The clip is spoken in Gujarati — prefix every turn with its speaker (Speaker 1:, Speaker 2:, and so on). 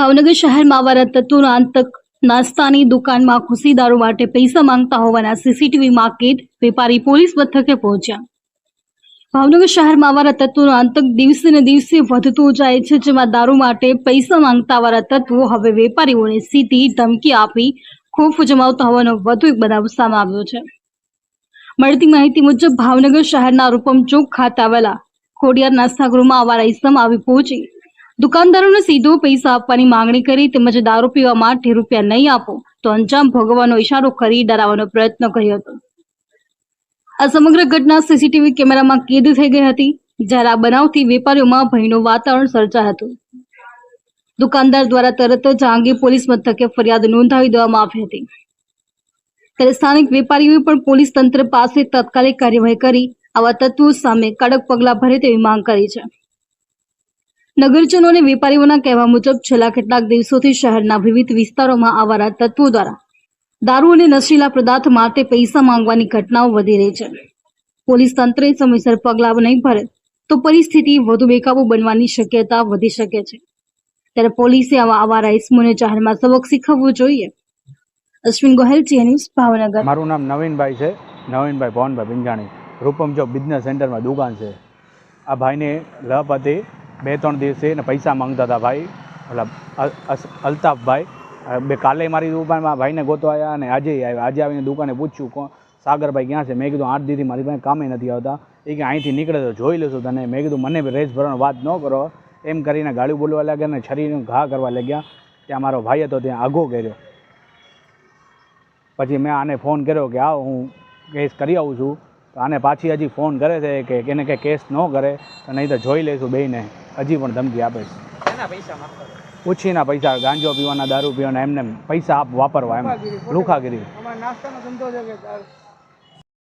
Speaker 1: ભાવનગર શહેરમાં આવારા તત્વોનો આંતક નાસ્તાની દુકાનમાં ખુશી દારૂ માટે પૈસા માંગતા હોવાના સીસીટીવી માર્કેટ વેપારી પોલીસ મથકે પહોંચ્યા. ભાવનગર શહેરમાં આવારા તત્વોનો આંતક દિવસે ને દિવસે વધતો જાય છે, જેમાં દારૂ માટે પૈસા માંગતા વાળા તત્વો હવે વેપારીઓને સીધી ધમકી આપી ખોફ જમાવતા હોવાનો વધુ એક બનાવ સામે આવ્યો છે. મળતી માહિતી મુજબ ભાવનગર શહેરના રૂપમ ચોક ખાતે આવેલા ખોડિયાર નાસ્તાગૃહમાં આવારા ઇસમ આવી પહોંચી. દુકાનદારોને સીધો પૈસા આપવાની માંગણી કરી તેમજ દારૂ પીવા માટે રૂપિયા નહીં આપો, તો અંજામ ભોગવવાનો ઇશારો કરી ડરાવવાનો પ્રયત્ન કર્યો હતો. આ સમગ્ર ઘટના સીસીટીવી કેમેરામાં કેદ થઈ ગઈ હતી, જ્યારે આ બનાવથી વેપારીઓમાં ભયનું વાતાવરણ સર્જાયું હતું. દુકાનદાર દ્વારા તરત જ આ અંગે પોલીસ મથકે ફરિયાદ નોંધાવી દેવામાં આવી હતી. ત્યારે સ્થાનિક વેપારીઓએ પણ પોલીસ તંત્ર પાસે તાત્કાલિક કાર્યવાહી કરી આવા તત્વો સામે કડક પગલાં ભરે તેવી માંગ કરી છે. નગરજનો અને વેપારીઓના કહેવા મુજબ છેલ્લા કેટલાક દિવસોથી શહેરના વિવિધ વિસ્તારોમાં આવારા તત્વો દ્વારા દારૂ અને નશીલા પદાર્થ માટે પૈસા માંગવાની ઘટનાઓ વધી રહી છે. પોલીસ તંત્રે સમયસર પગલાં નહીં ભરે તો પરિસ્થિતિ વધુ બેકાબુ બનવાની શક્યતા વધી શકે છે. ત્યારે પોલીસે આવા આવારા ઇસમોને જાહેરમાં સબક શીખવવું જોઈએ. અશ્વિન ગોહેલ ન્યૂઝ, ભાવનગર.
Speaker 2: મારું નામ નવીનભાઈ છે. નવીનભાઈ પવનભાઈ પિંજાણી રૂપમ ચોક બિઝનેસ સેન્ટરમાં દુકાન છે. આ ભાઈને લપ હતી બે ત્રણ દિવસે ને પૈસા માંગતા હતા ભાઈ. ઓલા અલ્તાફભાઈ. બે કાલે મારી દુકાનમાં ભાઈને ગોતો આવ્યા અને આજે આવ્યા આજે આવીને દુકાને પૂછ્યું, કોણ? સાગરભાઈ ક્યાં છે? મેં કીધું, આઠ દીથી મારી પાસે કામે નથી આવતા. એ કે, અહીંથી નીકળે તો જોઈ લેશું તને. મેં કીધું, મને રેસ ભરવાનો વાત ન કરો. એમ કરીને ગાળું બોલવા લાગ્યા અને છરીને ઘા કરવા લાગ્યા. ત્યાં મારો ભાઈ હતો, ત્યાં આઘો કર્યો. પછી મેં આને ફોન કર્યો કે, આવો, હું કેસ કરી આવું છું. તો આને પાછી હજી ફોન કરે છે કે, એને કે કેસ ન કરે, તો નહીં તો જોઈ લઈશું બેયને. હજી પણ ધમકી આપે છે.
Speaker 3: એના પૈસા
Speaker 2: ગાંજો પીવાના દારૂ પીવાના એમને પૈસા આપ વાપરવા એમ. લુખાગીરી
Speaker 3: નાસ્તાનો ધંધો છે કે